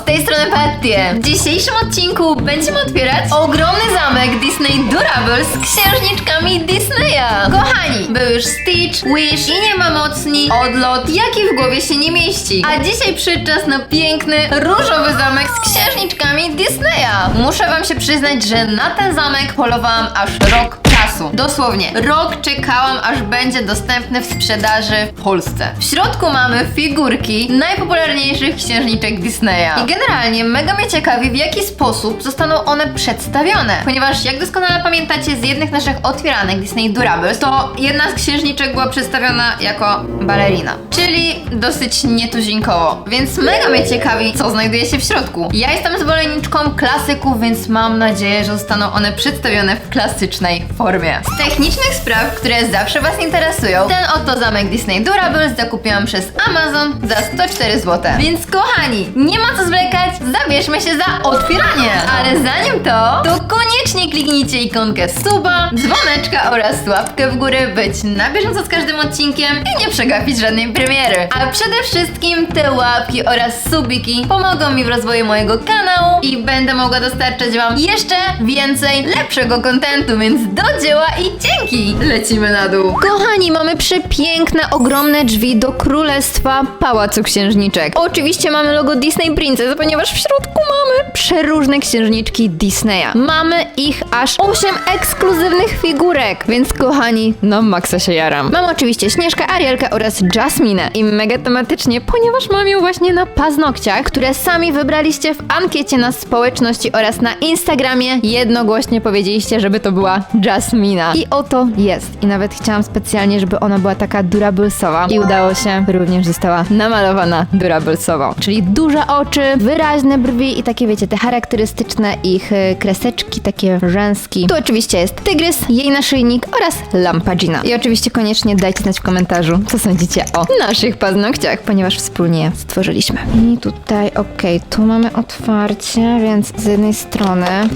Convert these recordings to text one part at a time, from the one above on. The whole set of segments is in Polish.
z tej strony Patty. W dzisiejszym odcinku będziemy otwierać ogromny zamek Disney Durables z księżniczkami Disneya. Kochani, był już Stitch, Wish i niemamocni odlot, jaki w głowie się nie mieści. A dzisiaj przyszedł czas na piękny, różowy zamek z księżniczkami Disneya. Muszę wam się przyznać, że na ten zamek polowałam aż rok czasu. Dosłownie, rok czekałam, aż będzie dostępny w sprzedaży w Polsce. W środku mamy figurki najpopularniejszych księżniczek Disneya. I generalnie mega mnie ciekawi, w jaki sposób zostaną one przedstawione. Ponieważ, jak doskonale pamiętacie z jednych naszych otwieranek Disney Durables, to jedna z księżniczek była przedstawiona jako balerina. Czyli dosyć nietuzinkowo. Więc mega mnie ciekawi, co znajduje się w środku. Ja jestem zwolenniczką klasyków, więc mam nadzieję, że zostaną one przedstawione w klasycznej formie. Z technicznych spraw, które zawsze Was interesują, ten oto zamek Disney Durables zakupiłam przez Amazon za 104 zł. Więc kochani, nie ma co zwlekać, zabierzmy się za otwieranie! Ale zanim to, to koniecznie kliknijcie ikonkę suba, dzwoneczka oraz łapkę w górę, być na bieżąco z każdym odcinkiem i nie przegapić żadnej premiery. A przede wszystkim te łapki oraz subiki pomogą mi w rozwoju mojego kanału i będę mogła dostarczać Wam jeszcze więcej lepszego kontentu, więc do dzieła i dzięki! Lecimy na dół. Kochani, mamy przepiękne, ogromne drzwi do królestwa Pałacu Księżniczek. Oczywiście mamy logo Disney Princess, ponieważ w środku mamy przeróżne księżniczki Disneya. Mamy ich aż 8 ekskluzywnych figurek, więc kochani, no maksa się jaram. Mam oczywiście Śnieżkę, Arielkę oraz Jasminę i mega tematycznie, ponieważ mam ją właśnie na paznokciach, które sami wybraliście w ankiecie na społeczności oraz na Instagramie. Jednogłośnie powiedzieliście, żeby to była Jasmina. I oto jest. I nawet chciałam specjalnie, żeby ona była taka durablesowa. I udało się, również została namalowana durablesowo. Czyli duże oczy, wyraźne brwi i takie wiecie, te charakterystyczne ich y, kreseczki, takie rzęski. Tu oczywiście jest tygrys, jej naszyjnik oraz lampa Gina. I oczywiście koniecznie dajcie znać w komentarzu, co sądzicie o naszych paznokciach, ponieważ wspólnie je stworzyliśmy. I tutaj, okej, tu mamy otwarcie, więc z jednej strony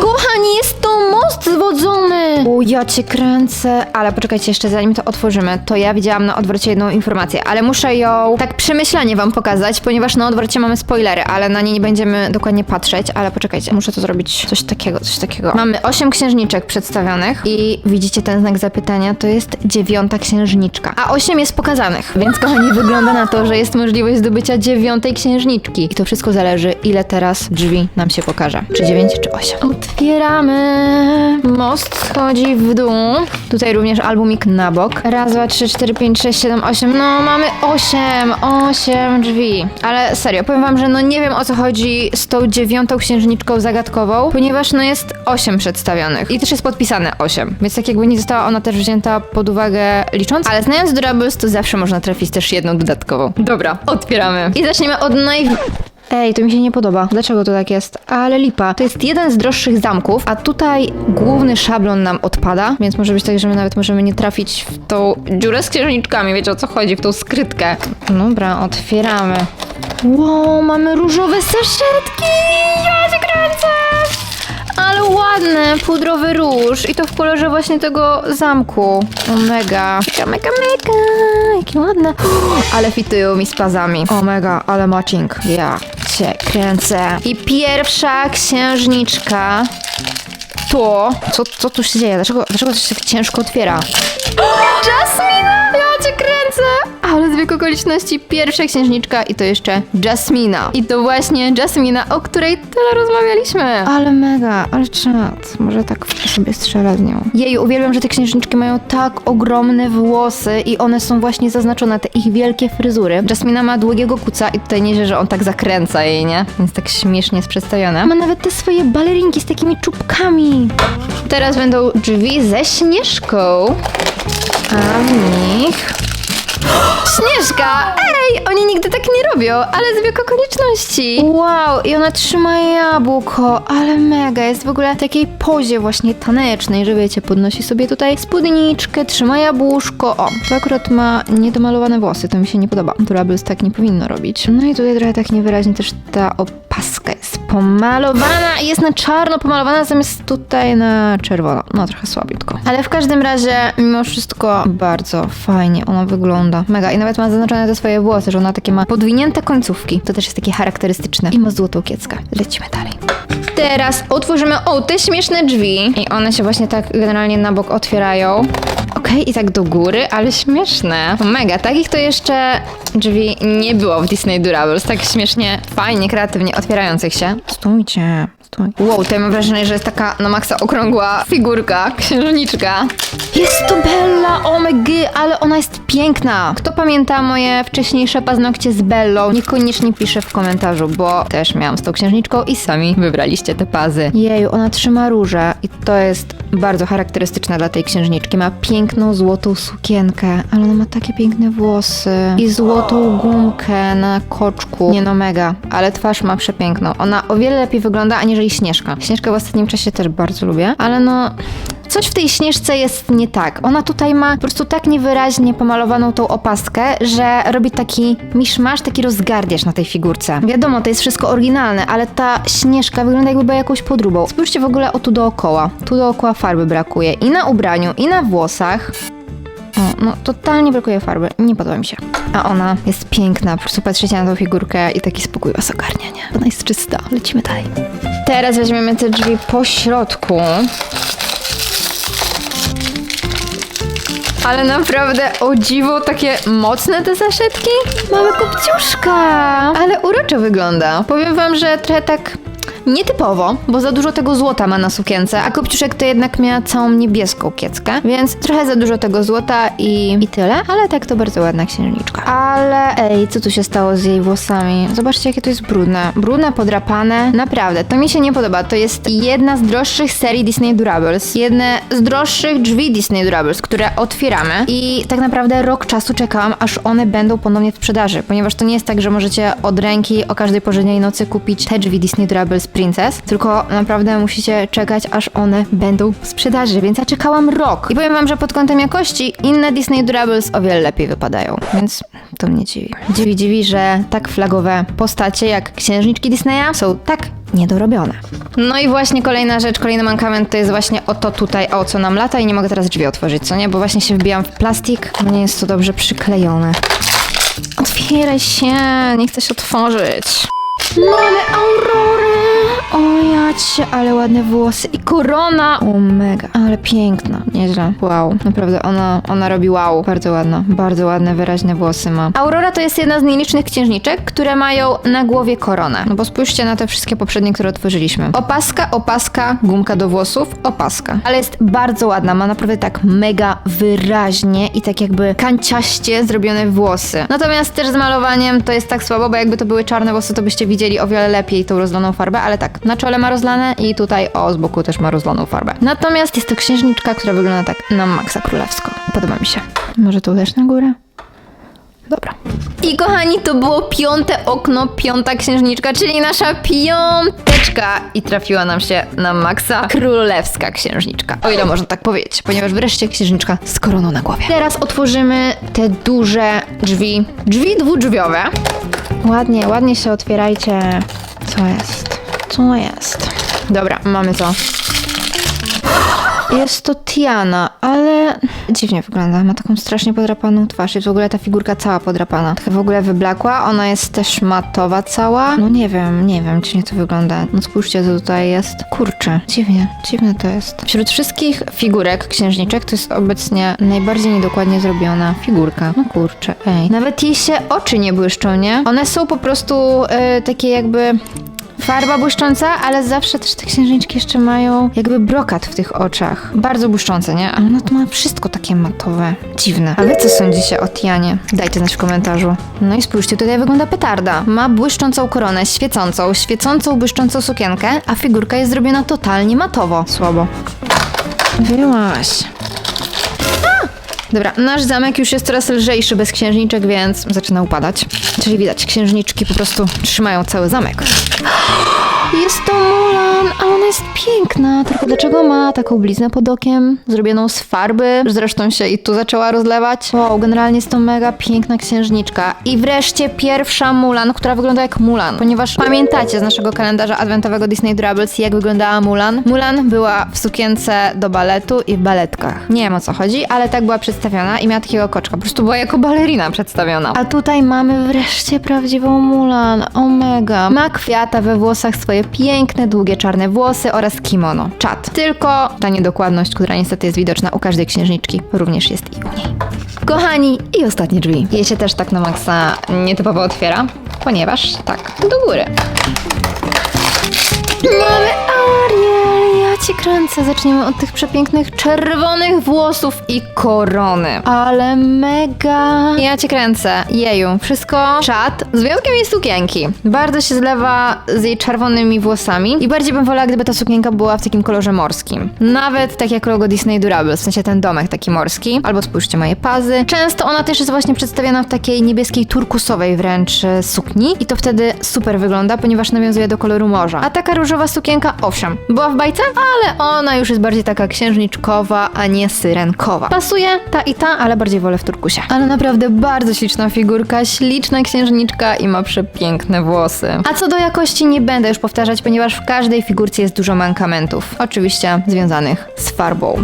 Kochani, jest to most zwodzony! O, ja cię kręcę. Ale poczekajcie jeszcze, zanim to otworzymy, to ja widziałam na odwrocie jedną informację, ale muszę ją tak przemyślanie wam pokazać, ponieważ na odwrocie mamy spoilery, ale na nie nie będziemy dokładnie patrzeć, ale poczekajcie, muszę to zrobić coś takiego, coś takiego. Mamy osiem księżniczek przedstawionych i widzicie ten znak zapytania, to jest dziewiąta księżniczka, a osiem jest pokazanych, więc kochani, wygląda na to, że jest możliwość zdobycia dziewiątej księżniczki. I to wszystko zależy, ile teraz drzwi nam się pokaże. Czy dziewięć, czy osiem. Otwieramy. Most schodzi w dół. Tutaj również albumik na bok. Raz, dwa, trzy, cztery, pięć, sześć, siedem, osiem. No, mamy osiem. Osiem drzwi. Ale serio, powiem wam, że no nie wiem o co chodzi z tą dziewiątą księżniczką zagadkową, ponieważ no jest osiem przedstawionych. I też jest podpisane osiem. Więc tak jakby nie została ona też wzięta pod uwagę licząc. Ale znając Durables, to zawsze można trafić też jedną dodatkową. Dobra, otwieramy. I zaczniemy od naj... Ej, to mi się nie podoba. Dlaczego to tak jest? Ale lipa. To jest jeden z droższych zamków, a tutaj główny szablon nam odpada, więc może być tak, że my nawet możemy nie trafić w tą dziurę z księżniczkami. Wiecie o co chodzi? W tą skrytkę. Dobra, otwieramy. Wow, mamy różowe saszetki! Ja cię kręcę! Ale ładne, pudrowy róż i to w kolorze właśnie tego zamku. O mega. Mega, mega. Jakie ładne. Ale fitują mi z pazami. O mega, ale matching. Ja cię kręcę. I pierwsza księżniczka to... Co, co tu się dzieje? Dlaczego, dlaczego się tak ciężko otwiera? Jasmina! Ja cię kręcę! Zbieg okoliczności pierwsza księżniczka i to jeszcze Jasmina. I to właśnie Jasmina, o której tyle rozmawialiśmy. Ale mega, ale czad. Może tak sobie strzelę z nią. Jej, uwielbiam, że te księżniczki mają tak ogromne włosy i one są właśnie zaznaczone, te ich wielkie fryzury. Jasmina ma długiego kuca i tutaj nieźle, że on tak zakręca jej, nie? Więc tak śmiesznie jest przedstawione. Ma nawet te swoje balerinki z takimi czubkami. Teraz będą drzwi ze śnieżką. A w nich... Śnieżka! Ej, oni nigdy tak nie robią, ale zbieg okoliczności. Wow, i ona trzyma jabłko, ale mega, jest w ogóle w takiej pozie właśnie tanecznej, że wiecie, podnosi sobie tutaj spódniczkę, trzyma jabłuszko. O, to akurat ma niedomalowane włosy, to mi się nie podoba. Durables tak nie powinno robić. No i tutaj trochę tak niewyraźnie też ta opaska pomalowana i jest na czarno pomalowana zamiast tutaj na czerwono. No trochę słabiutko. Ale w każdym razie, mimo wszystko, bardzo fajnie ona wygląda. Mega. I nawet ma zaznaczone te swoje włosy, że ona takie ma podwinięte końcówki. To też jest takie charakterystyczne. I ma złotą kieckę. Lecimy dalej. Teraz otworzymy, o, te śmieszne drzwi. I one się właśnie tak generalnie na bok otwierają. Okej, i tak do góry, ale śmieszne. Mega, takich to jeszcze drzwi nie było w Disney Durables. Tak śmiesznie, fajnie, kreatywnie otwierających się. Stójcie, stój. Wow, tutaj mam wrażenie, że jest taka na maksa okrągła figurka, księżniczka. Jest to Bella, omg, ale ona jest piękna. Kto pamięta moje wcześniejsze paznokcie z Bellą, niekoniecznie pisze w komentarzu, bo też miałam z tą księżniczką i sami wybraliście te pazy. Jeju, ona trzyma róże i to jest bardzo charakterystyczne dla tej księżniczki. Ma piękną złotą sukienkę, ale ona ma takie piękne włosy i złotą gumkę na koczku. Nie no, mega, ale twarz ma przepiękną. Ona o wiele lepiej wygląda aniżeli Śnieżka. Śnieżkę w ostatnim czasie też bardzo lubię, ale no... Coś w tej śnieżce jest nie tak. Ona tutaj ma po prostu tak niewyraźnie pomalowaną tą opaskę, że robi taki miszmasz, taki rozgardiasz na tej figurce. Wiadomo, to jest wszystko oryginalne, ale ta śnieżka wygląda jakby była jakąś podróbą. Spójrzcie w ogóle o tu dookoła. Tu dookoła farby brakuje i na ubraniu, i na włosach. O, no totalnie brakuje farby. Nie podoba mi się. A ona jest piękna. Po prostu patrzycie na tą figurkę i taki spokój was ogarnia, nie? Ona jest czysta. Lecimy dalej. Teraz weźmiemy te drzwi po środku. Ale naprawdę, o dziwo, takie mocne te zaszetki. Mamy kopciuszka. Ale uroczo wygląda. Powiem wam, że trochę tak nietypowo, bo za dużo tego złota ma na sukience, a kopciuszek to jednak miała całą niebieską kieckę, więc trochę za dużo tego złota i, i tyle, ale tak to bardzo ładna księżniczka. Ale ej, co tu się stało z jej włosami? Zobaczcie, jakie to jest brudne. Brudne, podrapane. Naprawdę, to mi się nie podoba. To jest jedna z droższych serii Disney Durables. Jedne z droższych drzwi Disney Durables, które otwieramy i tak naprawdę rok czasu czekałam, aż one będą ponownie w sprzedaży, ponieważ to nie jest tak, że możecie od ręki o każdej porze nocy kupić te drzwi Disney Durables Princess, tylko naprawdę musicie czekać, aż one będą w sprzedaży, więc ja czekałam rok. I powiem wam, że pod kątem jakości inne Disney Durables o wiele lepiej wypadają, więc to mnie dziwi. Dziwi, dziwi, że tak flagowe postacie jak księżniczki Disneya są tak niedorobione. No i właśnie kolejna rzecz, kolejny mankament to jest właśnie o to tutaj, o co nam lata i nie mogę teraz drzwi otworzyć, co nie? Bo właśnie się wbijam w plastik, nie jest to dobrze przyklejone. Otwieraj się, nie chcę się otworzyć. Mamy Aurorę! O jacie, ale ładne włosy i korona! O mega, ale piękna, nieźle. Wow, naprawdę ona, ona robi wow. Bardzo ładna, bardzo ładne, wyraźne włosy ma. Aurora to jest jedna z nielicznych księżniczek, które mają na głowie koronę. No bo spójrzcie na te wszystkie poprzednie, które otworzyliśmy. Opaska, opaska, gumka do włosów, opaska. Ale jest bardzo ładna, ma naprawdę tak mega wyraźnie i tak jakby kanciaście zrobione włosy. Natomiast też z malowaniem to jest tak słabo, bo jakby to były czarne włosy, to byście widzieli o wiele lepiej tą rozlaną farbę, ale tak, na czole ma rozlane i tutaj o, z boku też ma rozlaną farbę. Natomiast jest to księżniczka, która wygląda tak na maksa królewsko. Podoba mi się. Może tu też na górę? Dobra. I kochani, to było piąte okno, piąta księżniczka, czyli nasza piąteczka. I trafiła nam się na maksa królewska księżniczka. O ile można tak powiedzieć, ponieważ wreszcie księżniczka z koroną na głowie. Teraz otworzymy te duże drzwi. Drzwi dwudrzwiowe. Ładnie, ładnie się otwierajcie. Co jest? Co jest? Dobra, mamy to. Jest to Tiana, ale dziwnie wygląda. Ma taką strasznie podrapaną twarz. Jest w ogóle ta figurka cała podrapana. Taka w ogóle wyblakła. Ona jest też matowa cała. No nie wiem, nie wiem, czy nie to wygląda. No spójrzcie, co tutaj jest. Kurczę, dziwnie, dziwne to jest. Wśród wszystkich figurek księżniczek to jest obecnie najbardziej niedokładnie zrobiona figurka. No kurczę, ej. Nawet jej się oczy nie błyszczą, nie? One są po prostu e, takie jakby Farba błyszcząca, ale zawsze też te księżniczki jeszcze mają jakby brokat w tych oczach. Bardzo błyszczące, nie? Ale ona to ma wszystko takie matowe. Dziwne. A wy co sądzicie o Tianie? Dajcie znać w komentarzu. No i spójrzcie, tutaj wygląda petarda. Ma błyszczącą koronę, świecącą, świecącą, błyszczącą sukienkę, a figurka jest zrobiona totalnie matowo. Słabo. Wyłaś. Dobra, nasz zamek już jest coraz lżejszy bez księżniczek, więc zaczyna upadać. Czyli widać, księżniczki po prostu trzymają cały zamek. Jest to Mulan, a ona jest piękna. Tylko dlaczego ma taką bliznę pod okiem, zrobioną z farby, zresztą się i tu zaczęła rozlewać? Wow, generalnie jest to mega piękna księżniczka. I wreszcie pierwsza Mulan, która wygląda jak Mulan, ponieważ pamiętacie z naszego kalendarza adwentowego Disney Durables, jak wyglądała Mulan? Mulan była w sukience do baletu i w baletkach. Nie wiem o co chodzi, ale tak była przedstawiona i miała takiego koczka. Po prostu była jako balerina przedstawiona. A tutaj mamy wreszcie prawdziwą Mulan. Omega. Ma kwiata we włosach, swoje piękne, długie czarne włosy oraz kimono. Czad. Tylko ta niedokładność, która niestety jest widoczna u każdej księżniczki, również jest i u niej. Kochani, i ostatnie drzwi. Je się też tak na maksa nietypowo otwiera, ponieważ tak, do góry. Mamy ja cię kręcę. Zaczniemy od tych przepięknych czerwonych włosów i korony. Ale mega. Ja cię kręcę. Jeju, wszystko czad, z wyjątkiem jej sukienki. Bardzo się zlewa z jej czerwonymi włosami i bardziej bym wolała, gdyby ta sukienka była w takim kolorze morskim. Nawet tak jak logo Disney Durable, w sensie ten domek taki morski. Albo spójrzcie moje pazy. Często ona też jest właśnie przedstawiana w takiej niebieskiej turkusowej wręcz e, sukni i to wtedy super wygląda, ponieważ nawiązuje do koloru morza. A taka różowa sukienka, owszem, była w bajce, ale ona już jest bardziej taka księżniczkowa, a nie syrenkowa. Pasuje ta i ta, ale bardziej wolę w turkusie. Ale naprawdę bardzo śliczna figurka, śliczna księżniczka i ma przepiękne włosy. A co do jakości nie będę już powtarzać, ponieważ w każdej figurce jest dużo mankamentów. Oczywiście związanych z farbą.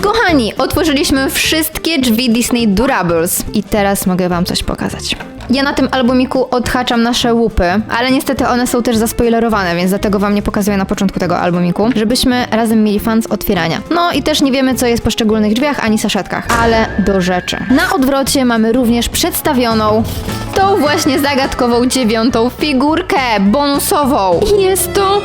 Kochani, otworzyliśmy wszystkie drzwi Disney Durables i teraz mogę wam coś pokazać. Ja na tym albumiku odhaczam nasze łupy, ale niestety one są też zaspoilerowane, więc dlatego wam nie pokazuję na początku tego albumiku, żebyśmy razem mieli fan z otwierania. No i też nie wiemy, co jest w poszczególnych drzwiach ani saszetkach, ale do rzeczy. Na odwrocie mamy również przedstawioną tą właśnie zagadkową dziewiątą figurkę bonusową. Jest to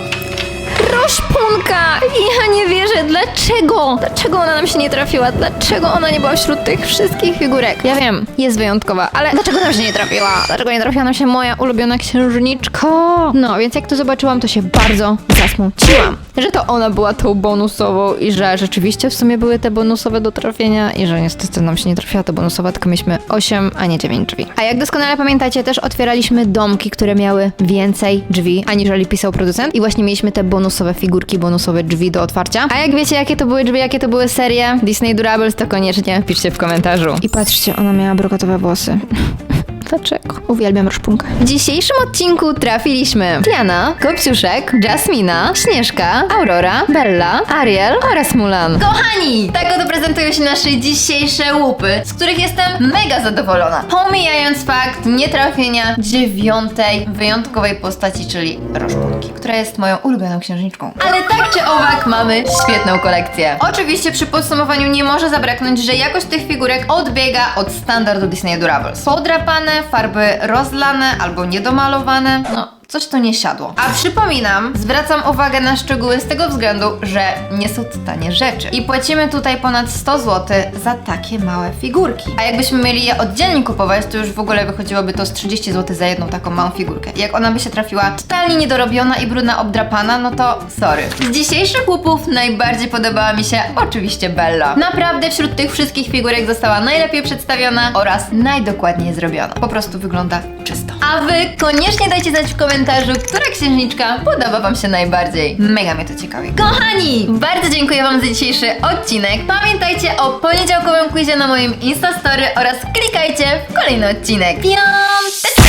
Roszpunka! Ja nie wierzę, dlaczego? Dlaczego ona nam się nie trafiła? Dlaczego ona nie była wśród tych wszystkich figurek? Ja wiem, jest wyjątkowa, ale dlaczego nam się nie trafiła? Dlaczego nie trafiła nam się moja ulubiona księżniczka? No, więc jak to zobaczyłam, to się bardzo zasmuciłam. Że to ona była tą bonusową i że rzeczywiście w sumie były te bonusowe do trafienia i że niestety nam się nie trafiła ta bonusowa, tylko mieliśmy 8, a nie 9 drzwi. A jak doskonale pamiętacie, też otwieraliśmy domki, które miały więcej drzwi, aniżeli pisał producent i właśnie mieliśmy te bonusowe figurki, bonusowe drzwi do otwarcia. A jak wiecie, jakie to były drzwi, jakie to były serie Disney Durables, to koniecznie piszcie w komentarzu. I patrzcie, ona miała brokatowe włosy. Dlaczego? Uwielbiam rozpunkę. W dzisiejszym odcinku trafiliśmy Tiana, Kopciuszek, Jasmina, Śnieżka, Aurora, Bella, Ariel oraz Mulan. Kochani, tak oto prezentują się nasze dzisiejsze łupy, z których jestem mega zadowolona. Pomijając fakt nietrafienia dziewiątej wyjątkowej postaci, czyli Roszpunki, która jest moją ulubioną księżniczką. Ale tak czy owak mamy świetną kolekcję. Oczywiście przy podsumowaniu nie może zabraknąć, że jakość tych figurek odbiega od standardu Disney Durables. Podrapane, farby rozlane albo niedomalowane, no coś tu nie siadło. A przypominam, zwracam uwagę na szczegóły z tego względu, że nie są to tanie rzeczy. I płacimy tutaj ponad 100 zł za takie małe figurki. A jakbyśmy mieli je oddzielnie kupować, to już w ogóle wychodziłoby to z 30 zł za jedną taką małą figurkę. Jak ona by się trafiła totalnie niedorobiona i brudna obdrapana, no to sorry. Z dzisiejszych łupów najbardziej podobała mi się oczywiście Bella. Naprawdę wśród tych wszystkich figurek została najlepiej przedstawiona oraz najdokładniej zrobiona. Po prostu wygląda czysto. A wy koniecznie dajcie znać w komentarzu, która księżniczka podoba wam się najbardziej. Mega mnie to ciekawi. Kochani, bardzo dziękuję wam za dzisiejszy odcinek. Pamiętajcie o poniedziałkowym quizie na moim Instastory oraz klikajcie w kolejny odcinek. Piąteczka!